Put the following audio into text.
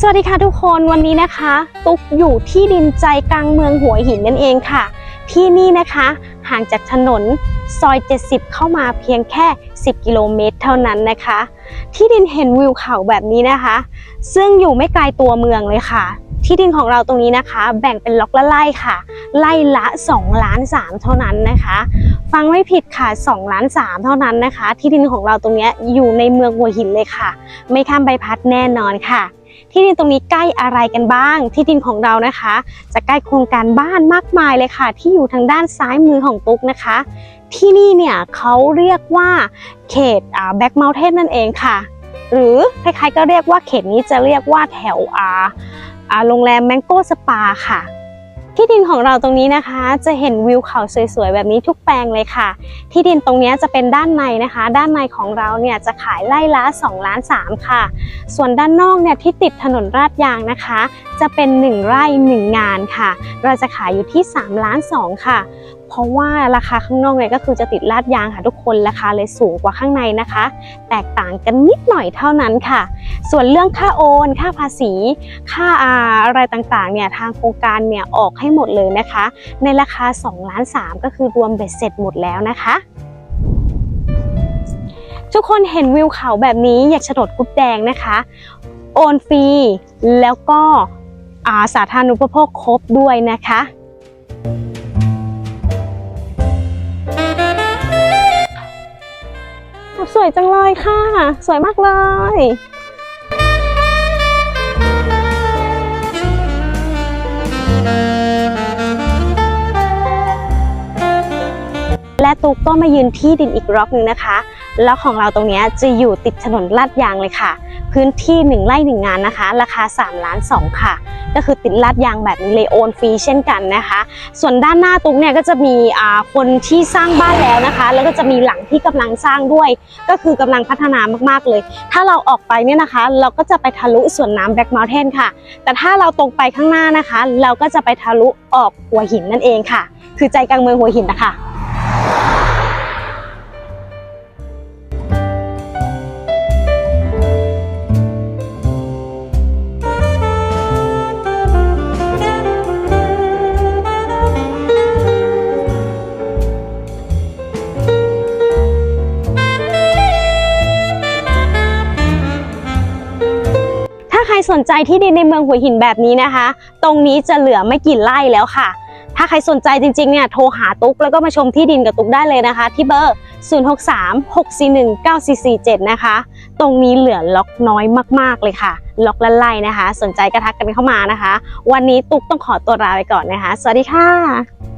สวัสดีค่ะทุกคนวันนี้นะคะ ตุ๊กอยู่ที่ดินใจกลางเมืองหัวหินนั่นเองค่ะ ที่นี่นะคะห่างจากถนนซอย 70 เข้ามาเพียงแค่ 10 กิโลเมตร เท่านั้นนะคะ ที่ดินเห็นวิวเขาแบบนี้นะคะ ซึ่งอยู่ไม่ไกลตัวเมืองเลยค่ะ ที่ดินของเราตรงนี้นะคะ แบ่งเป็นล็อกละไล่ค่ะ ไล่ละ2ล้าน3เท่านั้นนะคะ ฟังไม่ผิดค่ะ2ล้าน3เท่านั้นนะคะ ที่ดินของเราตรงนี้อยู่ในเมืองหัวหินเลยค่ะ ไม่ข้ามใบพัดแน่นอนค่ะ ที่ดินตรงนี้ใกล้อะไรกันบ้าง ที่ดินของเรานะคะ จะใกล้โครงการบ้านมากมายเลยค่ะ ที่อยู่ทางด้านซ้ายมือของตุ๊กนะคะ ที่นี่เนี่ยเขาเรียกว่าเขตแบ็กเมลเทนนั่นเองค่ะ หรือใครๆก็เรียกว่าเขตนี้จะเรียกว่าแถวอาอ่าโรงแรมแมงโก้สปาค่ะ ที่ดินของเราตรงนี้นะคะ จะเห็นวิวเขาสวยๆแบบนี้ทุกแปลงเลยค่ะ ที่ดินตรงนี้จะเป็นด้านในนะคะ ด้านในของเราเนี่ยจะขายไร่ละ2ล้าน3ค่ะ ส่วนด้านนอกเนี่ยที่ติดถนนราดยางนะคะ จะเป็น 1 ไร่ 1 งานค่ะ เราจะขายอยู่ที่3ล้าน2ค่ะ เพราะว่าราคาข้างนอกเนี่ยก็คือจะติดลาดยางค่ะทุกคนราคาเลยสูงกว่าข้างในนะคะ แตกต่างกันนิดหน่อยเท่านั้นค่ะ ส่วนเรื่องค่าโอน ค่าภาษี ค่าอะไรต่างๆเนี่ยทางโครงการเนี่ยออกให้หมดเลยนะคะ ในราคา2ล้าน3ก็คือรวมเบ็ดเสร็จหมดแล้วนะคะทุกคนเห็นวิวเขาแบบนี้อยากโฉนดกุดแดงนะคะ โอนฟรีแล้วก็าสาธารณูปโภคครบด้วยนะคะ สวยจังเลยค่ะ สวยมากเลยและตุ๊กก็มายืนที่ดินอีกรอบหนึงนะคะ แล้วของเราตรงนี้จะอยู่ติดถนนลาดยางเลยค่ะ พื้นที่ 1 ไร่ 1 งานนะคะ ราคา3ล้าน2ค่ะ ก็คือติดลาดยางแบบนี้เลยโอนฟรีเช่นกันนะคะ ส่วนด้านหน้าตุ๊กเนี่ยก็จะมีอ่าคนที่สร้างบ้านแล้วนะคะ แล้วก็จะมีหลังที่กำลังสร้างด้วย ก็คือกำลังพัฒนามากๆเลย ถ้าเราออกไปเนี่ยนะคะ เราก็จะไปทะลุส่วนน้ำแบล็กม u ลเทนค่ะ แต่ถ้าเราตรงไปข้างหน้านะคะ เราก็จะไปทะลุออกหัวหินนั่นเองค่ะ คือใจกลางเมืองหัวหินนะคะ สนใจที่ดินในเมืองหัวหินแบบนี้นะคะ ตรงนี้จะเหลือไม่กี่ไร่แล้วค่ะ ถ้าใครสนใจจริงๆเนี่ยโทรหาตุ๊กแล้วก็มาชมที่ดินกับตุ๊กได้เลยนะคะ ที่เบอร์ 0636419447 นะคะ ตรงนี้เหลือล็อกน้อยมากๆเลยค่ะ ล็อกละไล่นะคะ สนใจก็ทักกันเข้ามานะคะ วันนี้ตุ๊กต้องขอตัวลาไปก่อนนะคะ สวัสดีค่ะ